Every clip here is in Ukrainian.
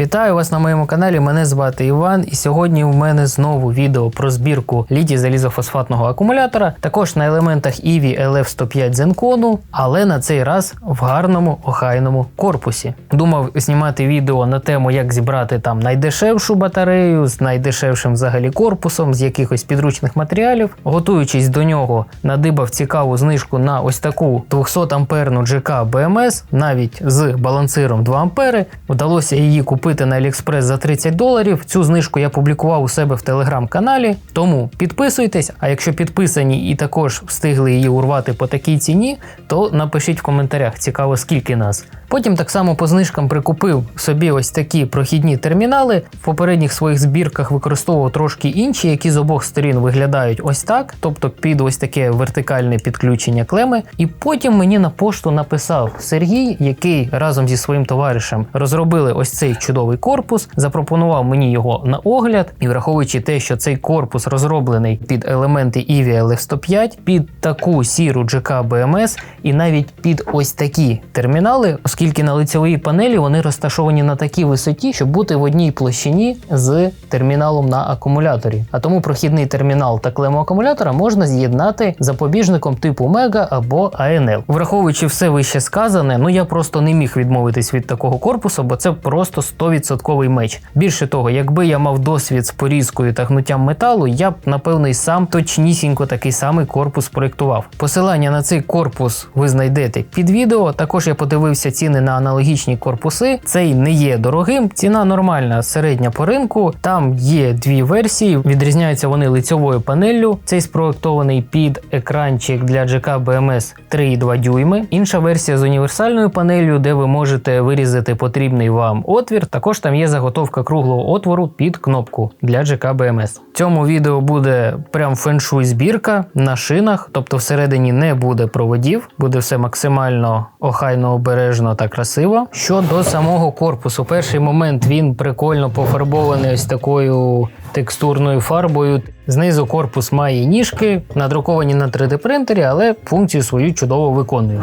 Вітаю вас на моєму каналі. Мене звати Іван, і сьогодні у мене знову відео про збірку літій залізофосфатного акумулятора, також на елементах EVI LF105 Zenconu, але на цей раз в гарному охайному корпусі. Думав знімати відео на тему, як зібрати там найдешевшу батарею з найдешевшим взагалі корпусом, з якихось підручних матеріалів. Готуючись до нього, надибав цікаву знижку на ось таку 200 амперну GK BMS, навіть з балансиром 2 ампери. Вдалося її купити на AliExpress за 30 доларів. Цю знижку я публікував у себе в телеграм-каналі. Тому підписуйтесь. А якщо підписані і також встигли її урвати по такій ціні, то напишіть в коментарях, цікаво скільки нас. Потім так само по знижкам прикупив собі ось такі прохідні термінали. В попередніх своїх збірках використовував трошки інші, які з обох сторін виглядають ось так, тобто під ось таке вертикальне підключення клеми. І потім мені на пошту написав Сергій, який разом зі своїм товаришем розробили ось цей чудовий корпус, запропонував мені його на огляд. І враховуючи те, що цей корпус розроблений під елементи EVI LF105, під таку сіру GK BMS і навіть під ось такі термінали, оскільки на лицевій панелі вони розташовані на такій висоті, щоб бути в одній площині з терміналом на акумуляторі. А тому прохідний термінал та клему акумулятора можна з'єднати запобіжником типу Mega або ANL. Враховуючи все вище сказане, ну я просто не міг відмовитись від такого корпусу, бо це просто 100% меч. Більше того, якби я мав досвід з порізкою та гнуттям металу, я б напевно й сам точнісінько такий самий корпус проєктував. Посилання на цей корпус ви знайдете під відео. Також я подивився ціни на аналогічні корпуси. Цей не є дорогим. Ціна нормальна, середня по ринку. Там є дві версії. Відрізняються вони лицьовою панеллю. Цей спроектований під екранчик для GK BMS 3,2 дюйми. Інша версія з універсальною панелью, де ви можете вирізати потрібний вам отвір. Також там є заготовка круглого отвору під кнопку для GK BMS. В цьому відео буде прям феншуй збірка на шинах, тобто всередині не буде проводів, буде все максимально охайно, обережно та красиво. Щодо самого корпусу, перший момент він прикольно пофарбований ось такою текстурною фарбою. Знизу корпус має ніжки, надруковані на 3D принтері, але функцію свою чудово виконує.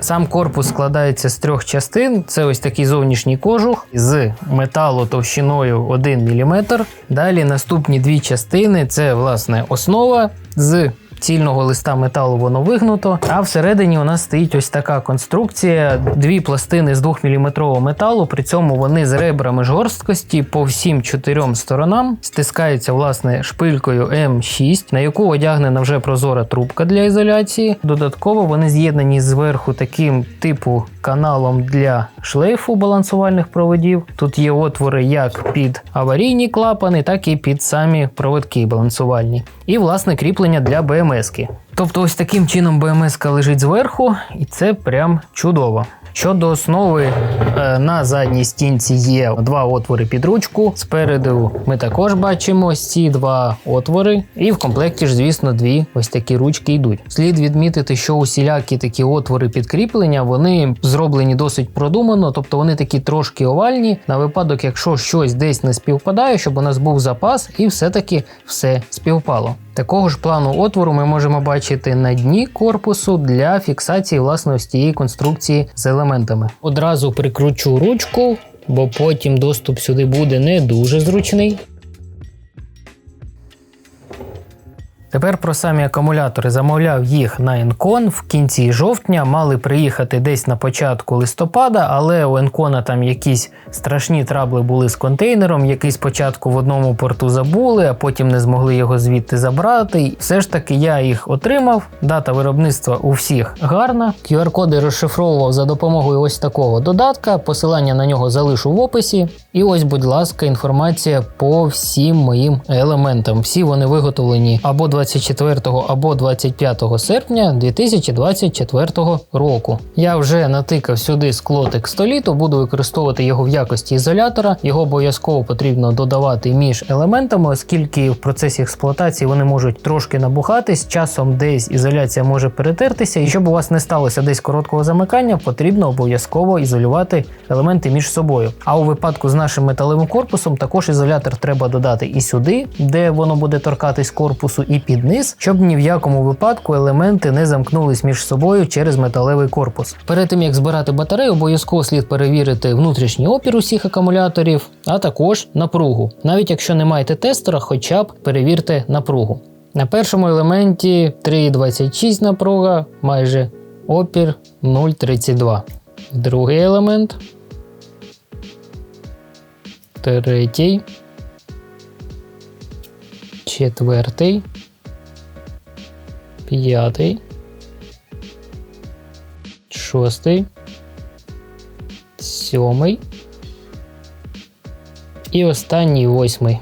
Сам корпус складається з трьох частин. Це ось такий зовнішній кожух з металу товщиною 1 мм. Далі наступні дві частини це власне основа з цільного листа металу воно вигнуто. А всередині у нас стоїть ось така конструкція: дві пластини з 2-мм металу. При цьому вони з ребрами жорсткості по всім чотирьом сторонам стискаються власне шпилькою М6, на яку одягнена вже прозора трубка для ізоляції. Додатково вони з'єднані зверху таким типу каналом для шлейфу балансувальних проводів. Тут є отвори як під аварійні клапани, так і під самі проводки балансувальні. І власне кріплення для БМС-ки. Тобто, ось таким чином БМС лежить зверху, і це прям чудово. Щодо основи, е, на задній стінці є два отвори під ручку. Спереду ми також бачимо ці два отвори. І в комплекті ж, звісно, дві ось такі ручки йдуть. Слід відмітити, що усілякі такі отвори підкріплення вони зроблені досить продумано, тобто вони такі трошки овальні, на випадок, якщо щось десь не співпадає, щоб у нас був запас, і все-таки все співпало. Такого ж плану отвору ми можемо бачити на дні корпусу для фіксації власне ось цієї конструкції з елементами. Одразу прикручу ручку, бо потім доступ сюди буде не дуже зручний. Тепер про самі акумулятори замовляв їх на Енкон в кінці жовтня. Мали приїхати десь на початку листопада, але у Енкона там якісь страшні трабли були з контейнером, який спочатку в одному порту забули, а потім не змогли його звідти забрати. І все ж таки я їх отримав. Дата виробництва у всіх гарна. QR-коди розшифровував за допомогою ось такого додатка. Посилання на нього залишу в описі. І ось, будь ласка, інформація по всім моїм елементам. Всі вони виготовлені або 24 або 25 серпня 2024 року. Я вже натикав сюди скло текстоліту, буду використовувати його в якості ізолятора. Його обов'язково потрібно додавати між елементами, оскільки в процесі експлуатації вони можуть трошки набухатись. Часом десь ізоляція може перетертися, і щоб у вас не сталося десь короткого замикання, потрібно обов'язково ізолювати елементи між собою. А у випадку з нашим металевим корпусом також ізолятор треба додати і сюди, де воно буде торкатись корпусу, і під під низ, щоб ні в якому випадку елементи не замкнулись між собою через металевий корпус. Перед тим як збирати батарею, обов'язково слід перевірити внутрішній опір усіх акумуляторів, а також напругу. Навіть якщо не маєте тестера, хоча б перевірте напругу. На першому елементі 3,26 напруга, майже опір 0,32. Другий елемент. Третій. Четвертий. П'ятий. Шостий. Сьомий. І останній восьмий.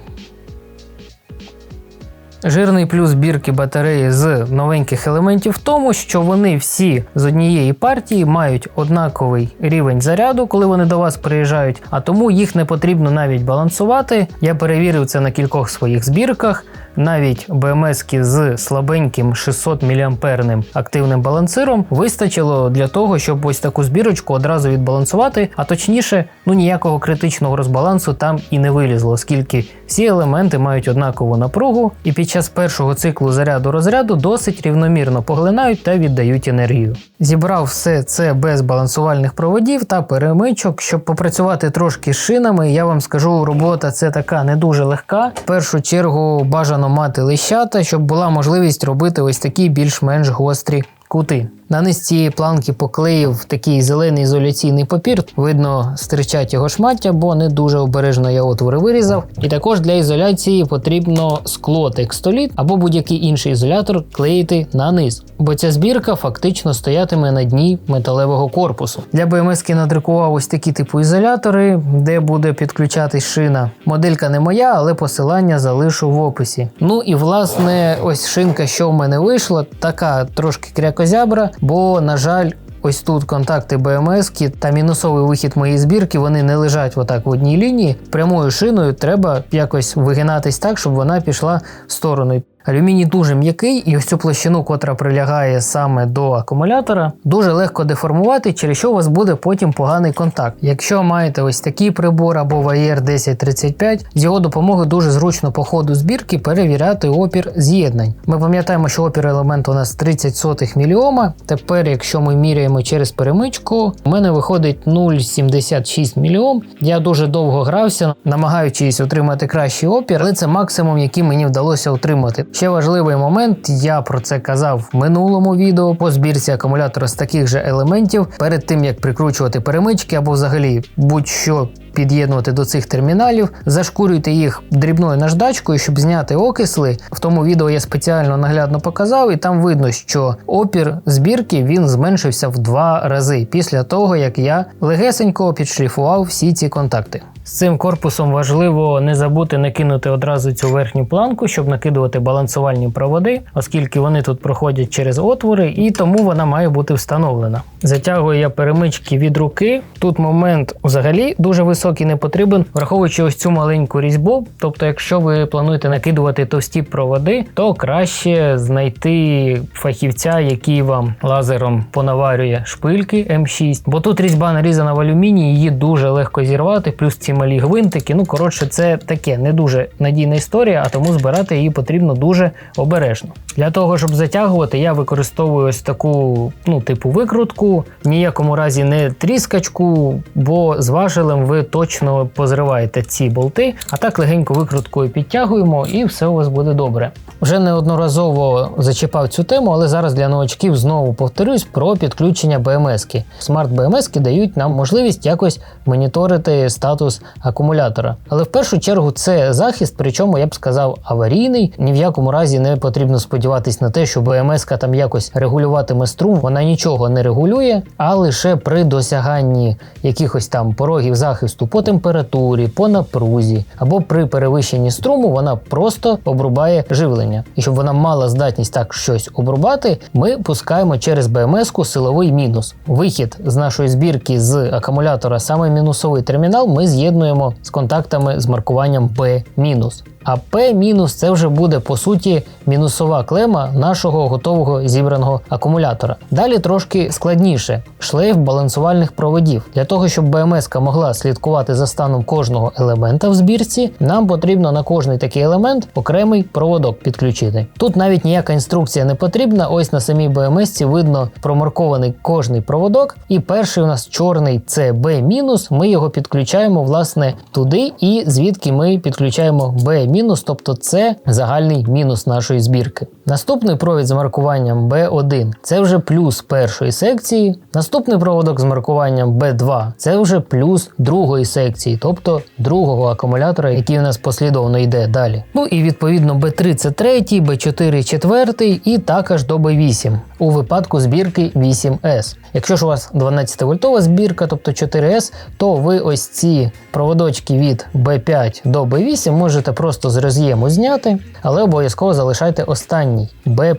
Жирний плюс збірки батареї з новеньких елементів в тому, що вони всі з однієї партії мають однаковий рівень заряду, коли вони до вас приїжджають, а тому їх не потрібно навіть балансувати. Я перевірив це на кількох своїх збірках. Навіть БМС з слабеньким 600 мА активним балансиром вистачило для того, щоб ось таку збірочку одразу відбалансувати, а точніше, ну ніякого критичного розбалансу там і не вилізло, оскільки всі елементи мають однакову напругу, і під час першого циклу заряду розряду досить рівномірно поглинають та віддають енергію. Зібрав все це без балансувальних проводів та перемичок, щоб попрацювати трошки з шинами. Я вам скажу, робота це така не дуже легка. В першу чергу бажано мати лищата, щоб була можливість робити ось такі більш-менш гострі кути. На низ цієї планки поклеїв такий зелений ізоляційний папір. Видно, стирчать його шмаття, бо не дуже обережно я отвори вирізав. І також для ізоляції потрібно скло текстоліт або будь-який інший ізолятор клеїти на низ. Бо ця збірка фактично стоятиме на дні металевого корпусу. Для БМС надрукував ось такі типу ізолятори, де буде підключатись шина. Моделька не моя, але посилання залишу в описі. Ну і власне, ось шинка, що в мене вийшла, така трошки крякозябра бо, на жаль, ось тут контакти БМС та мінусовий вихід моєї збірки вони не лежать отак в одній лінії. Прямою шиною треба якось вигинатись так, щоб вона пішла в сторону. Алюміній дуже м'який, і ось цю площину, котра прилягає саме до акумулятора, дуже легко деформувати, через що у вас буде потім поганий контакт. Якщо маєте ось такий прибор або Wire 1035, з його допомогою дуже зручно по ходу збірки перевіряти опір з'єднань. Ми пам'ятаємо, що опір елементу у нас 30 сотих міліома. Тепер, якщо ми міряємо через перемичку, у мене виходить 0,76 міліом. Я дуже довго грався, намагаючись отримати кращий опір, але це максимум, який мені вдалося отримати. Ще важливий момент, я про це казав в минулому відео по збірці акумулятора з таких же елементів перед тим як прикручувати перемички або взагалі будь-що. Під'єднувати до цих терміналів, зашкурюйте їх дрібною наждачкою, щоб зняти окисли. В тому відео я спеціально наглядно показав, і там видно, що опір збірки він зменшився в два рази після того, як я легесенько підшліфував всі ці контакти. З цим корпусом важливо не забути накинути одразу цю верхню планку, щоб накидувати балансувальні проводи, оскільки вони тут проходять через отвори, і тому вона має бути встановлена. Затягую я перемички від руки. Тут момент взагалі дуже високий не потрібен, враховуючи ось цю маленьку різьбу. Тобто, якщо ви плануєте накидувати товсті проводи, то краще знайти фахівця, який вам лазером понаварює шпильки М6, бо тут різьба нарізана в алюмінії, її дуже легко зірвати, плюс ці малі гвинтики. Ну, коротше, це таке не дуже надійна історія, а тому збирати її потрібно дуже обережно. Для того, щоб затягувати, я використовую ось таку, ну, типу, викрутку, в ніякому разі не тріскачку, бо з важелем ви точно позриваєте ці болти, а так легенько викруткою підтягуємо і все у вас буде добре. Вже неодноразово зачіпав цю тему, але зараз для новачків знову повторюсь про підключення БМС-ки. Смарт БМС-ки дають нам можливість якось моніторити статус акумулятора. Але в першу чергу це захист, причому я б сказав аварійний. Ні в якому разі не потрібно сподіватись на те, що БМС-ка там якось регулюватиме струм. Вона нічого не регулює, а лише при досяганні якихось там порогів захисту по температурі, по напрузі або при перевищенні струму вона просто обрубає живлення. І щоб вона мала здатність так щось обрубати, ми пускаємо через БМС-ку силовий мінус. Вихід з нашої збірки з акумулятора, саме мінусовий термінал, ми з'єднуємо з'єднуємо з контактами з маркуванням P-. А P- це вже буде по суті мінусова клема нашого готового зібраного акумулятора. Далі трошки складніше шлейф балансувальних проводів. Для того, щоб БМС могла слідкувати за станом кожного елемента в збірці, нам потрібно на кожний такий елемент окремий проводок підключити. Тут навіть ніяка інструкція не потрібна. Ось на самій БМС видно промаркований кожний проводок, і перший у нас чорний це B-, ми його підключаємо власне туди, і звідки ми підключаємо B-, тобто це загальний мінус нашої збірки. Наступний провід з маркуванням B1 це вже плюс першої секції. Наступний проводок з маркуванням B2 це вже плюс другої секції, тобто другого акумулятора, який у нас послідовно йде далі. Ну і відповідно B3 це третій, B4 четвертий і також до B8 у випадку збірки 8S. Якщо ж у вас 12 вольтова збірка, тобто 4S, то ви ось ці проводочки від B5 до B8 можете просто з роз'єму зняти, але обов'язково залишайте останній B+.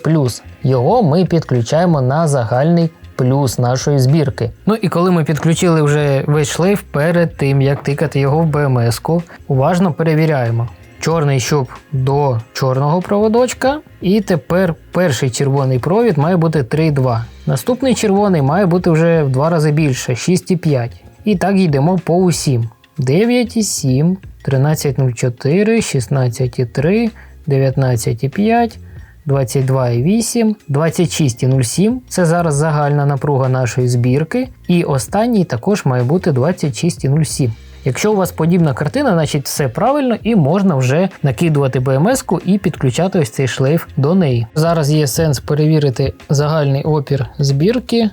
Його ми підключаємо на загальний плюс нашої збірки. Ну і коли ми підключили вже весь шлейф перед тим, як тикати його в BMS-ку, уважно перевіряємо. Чорний щуп до чорного проводочка. І тепер перший червоний провід має бути 3,2. Наступний червоний має бути вже в два рази більше 6,5. І так йдемо по усім. 9,7, 13,04, 16,3, 19,5. 22,8, 26,07 це зараз загальна напруга нашої збірки. І останній також має бути 26,07. Якщо у вас подібна картина, значить все правильно і можна вже накидувати BMS-ку і підключати ось цей шлейф до неї. Зараз є сенс перевірити загальний опір збірки.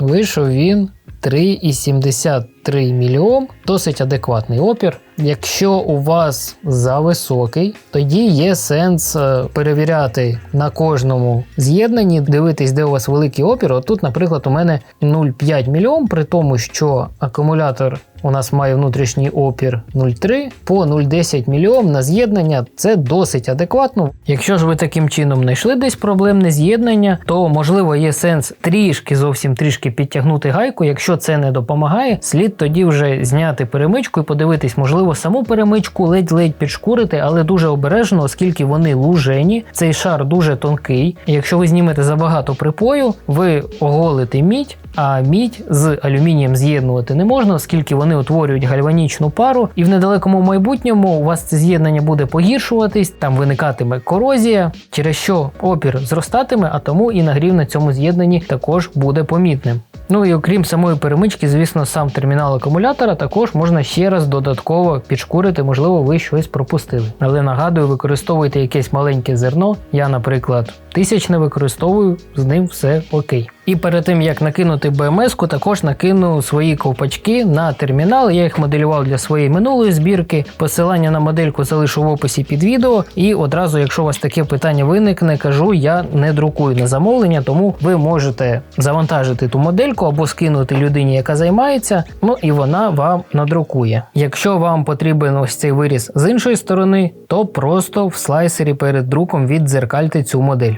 Вийшов він 3,73 мільйом, досить адекватний опір. Якщо у вас зависокий, тоді є сенс е, перевіряти на кожному з'єднанні, дивитись, де у вас великий опір. От тут, наприклад, у мене 0,5 мільйом, при тому, що акумулятор у нас має внутрішній опір 0,3 по 0,10 мільйом на з'єднання. Це досить адекватно. Якщо ж ви таким чином знайшли десь проблемне з'єднання, то можливо є сенс трішки зовсім трішки підтягнути гайку. Якщо це не допомагає, слід тоді вже зняти перемичку і подивитись, можливо, саму перемичку ледь-ледь підшкурити, але дуже обережно, оскільки вони лужені. Цей шар дуже тонкий. Якщо ви знімете забагато припою, ви оголите мідь а мідь з алюмінієм з'єднувати не можна, оскільки вони утворюють гальванічну пару, і в недалекому майбутньому у вас це з'єднання буде погіршуватись, там виникатиме корозія, через що опір зростатиме, а тому і нагрів на цьому з'єднанні також буде помітним. Ну і окрім самої перемички, звісно, сам термінал акумулятора також можна ще раз додатково підшкурити, можливо, ви щось пропустили. Але нагадую, використовуйте якесь маленьке зерно. Я, наприклад, тисячне використовую, з ним все окей. І перед тим як накинути BMS-ку, також накину свої ковпачки на термінал. Я їх моделював для своєї минулої збірки. Посилання на модельку залишу в описі під відео. І одразу, якщо у вас таке питання виникне, кажу, я не друкую на замовлення, тому ви можете завантажити ту модельку або скинути людині, яка займається. Ну і вона вам надрукує. Якщо вам потрібен ось цей виріз з іншої сторони, то просто в слайсері перед друком віддзеркальте цю модель.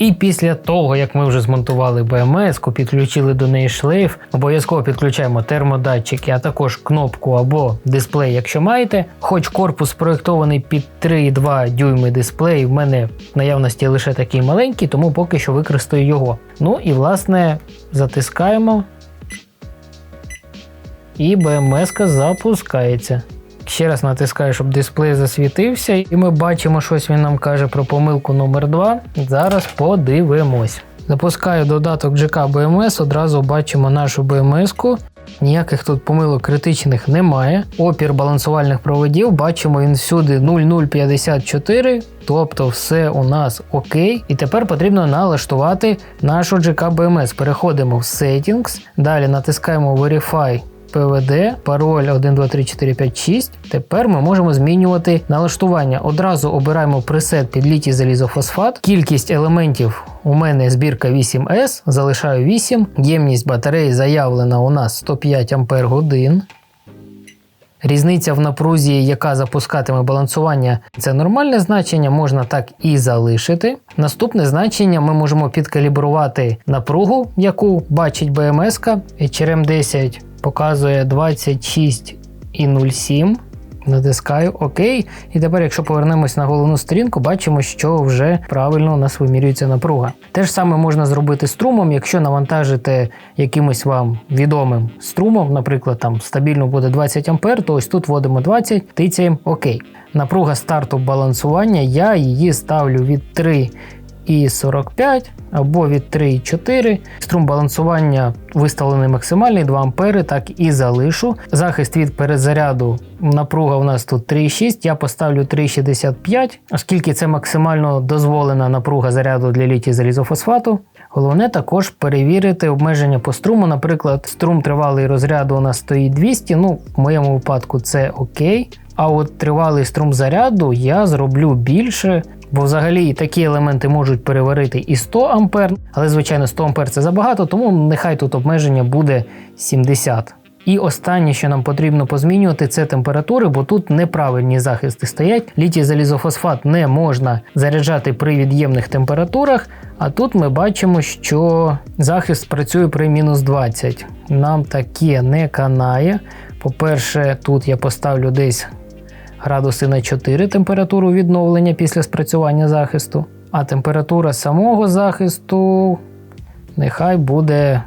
І після того, як ми вже змонтували BMS, підключили до неї шлейф, обов'язково підключаємо термодатчики, а також кнопку або дисплей, якщо маєте. Хоч корпус проєктований під 3,2 дюйми дисплей, в мене в наявності лише такий маленький, тому поки що використаю його. Ну і власне затискаємо. І BMS запускається. Ще раз натискаю, щоб дисплей засвітився, і ми бачимо, щось він нам каже про помилку номер 2 Зараз подивимось. Запускаю додаток GK BMS, одразу бачимо нашу BMS-ку. Ніяких тут помилок критичних немає. Опір балансувальних проводів бачимо він всюди 0054, тобто все у нас окей. І тепер потрібно налаштувати нашу GK BMS. Переходимо в Settings, далі натискаємо Verify PVD, пароль 123456. Тепер ми можемо змінювати налаштування. Одразу обираємо пресет під літій залізофосфат. Кількість елементів у мене збірка 8S, залишаю 8. Ємність батареї заявлена у нас 105 Ампер годин. Різниця в напрузі, яка запускатиме балансування, це нормальне значення, можна так і залишити. Наступне значення ми можемо підкалібрувати напругу, яку бачить BMS, HRM 10 показує 26,07. Натискаю ОК. І тепер, якщо повернемось на головну сторінку, бачимо, що вже правильно у нас вимірюється напруга. Те ж саме можна зробити струмом, якщо навантажите якимось вам відомим струмом, наприклад, там стабільно буде 20 А, то ось тут вводимо 20, тицяємо ОК. Напруга старту балансування, я її ставлю від 3 і 45 або від 3,4. Струм балансування виставлений максимальний 2 ампери, так і залишу. Захист від перезаряду напруга у нас тут 3,6, я поставлю 3,65, оскільки це максимально дозволена напруга заряду для літій залізофосфату. Головне також перевірити обмеження по струму. Наприклад, струм тривалий розряду у нас стоїть 200, ну в моєму випадку це окей. А от тривалий струм заряду я зроблю більше, бо взагалі такі елементи можуть переварити і 100 ампер, але звичайно 100 ампер це забагато, тому нехай тут обмеження буде 70. І останнє, що нам потрібно позмінювати, це температури, бо тут неправильні захисти стоять. Літій залізофосфат не можна заряджати при від'ємних температурах. А тут ми бачимо, що захист працює при мінус 20. Нам таке не канає. По-перше, тут я поставлю десь градуси на 4 температуру відновлення після спрацювання захисту. А температура самого захисту нехай буде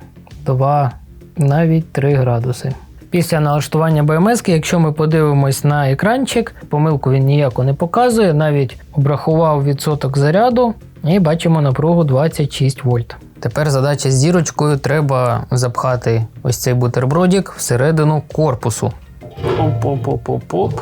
2, навіть 3 градуси. Після налаштування БМС, якщо ми подивимось на екранчик, помилку він ніяко не показує, навіть обрахував відсоток заряду і бачимо напругу 26 вольт. Тепер задача з зірочкою треба запхати ось цей бутербродик всередину корпусу. Оп-оп-оп-оп-оп.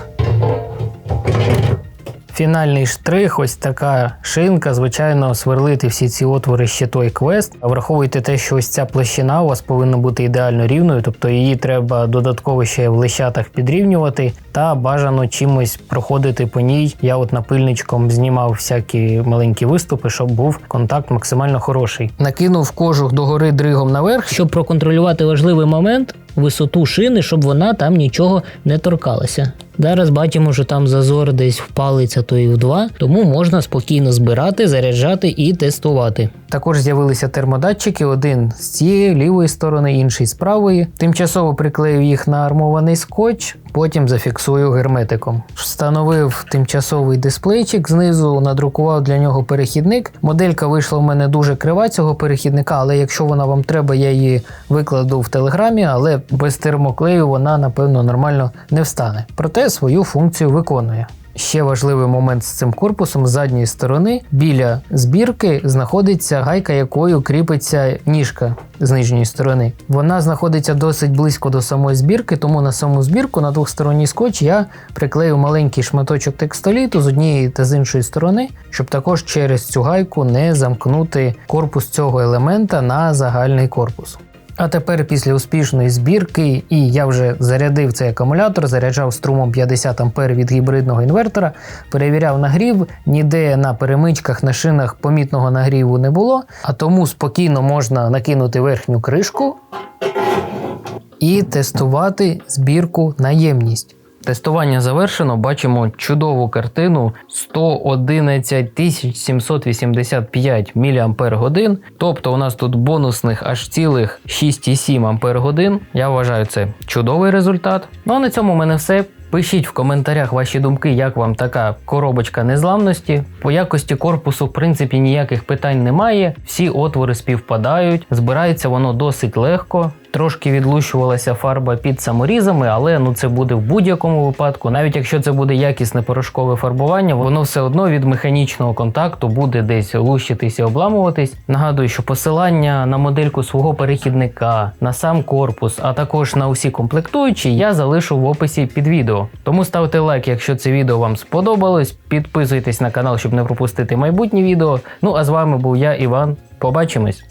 Фінальний штрих, ось така шинка. Звичайно, сверлити всі ці отвори ще той квест. Враховуйте те, що ось ця площина у вас повинна бути ідеально рівною, тобто її треба додатково ще в лищатах підрівнювати, та бажано чимось проходити по ній. Я от напильничком знімав всякі маленькі виступи, щоб був контакт максимально хороший. Накинув кожух догори дригом наверх, щоб проконтролювати важливий момент. Висоту шини, щоб вона там нічого не торкалася. Зараз бачимо, що там зазор десь впалиться то і в два, тому можна спокійно збирати, заряджати і тестувати. Також з'явилися термодатчики: один з цієї лівої сторони, інший з правої. Тимчасово приклею їх на армований скотч, потім зафіксую герметиком. Встановив тимчасовий дисплейчик знизу, надрукував для нього перехідник. Моделька вийшла в мене дуже крива цього перехідника, але якщо вона вам треба, я її викладу в телеграмі, але без термоклею вона напевно нормально не встане. Проте свою функцію виконує. Ще важливий момент з цим корпусом з задньої сторони біля збірки знаходиться гайка, якою кріпиться ніжка з нижньої сторони. Вона знаходиться досить близько до самої збірки, тому на саму збірку на двохсторонній скотч я приклею маленький шматочок текстоліту з однієї та з іншої сторони, щоб також через цю гайку не замкнути корпус цього елемента на загальний корпус. А тепер після успішної збірки, і я вже зарядив цей акумулятор, заряджав струмом 50 А від гібридного інвертора, перевіряв нагрів, ніде на перемичках на шинах помітного нагріву не було, а тому спокійно можна накинути верхню кришку і тестувати збірку на ємність. Тестування завершено. Бачимо чудову картину 111 785 мАч. Тобто у нас тут бонусних аж цілих 6,7 Ампер-годин. Я вважаю це чудовий результат. Ну а на цьому в мене все. Пишіть в коментарях ваші думки, як вам така коробочка незламності. По якості корпусу, в принципі, ніяких питань немає. Всі отвори співпадають, збирається воно досить легко. Трошки відлущувалася фарба під саморізами, але ну це буде в будь-якому випадку. Навіть якщо це буде якісне порошкове фарбування, воно все одно від механічного контакту буде десь лущитись і обламуватись. Нагадую, що посилання на модельку свого перехідника, на сам корпус, а також на усі комплектуючі, я залишу в описі під відео. Тому ставте лайк, якщо це відео вам сподобалось. Підписуйтесь на канал, щоб не пропустити майбутні відео. Ну а з вами був я, Іван. Побачимось!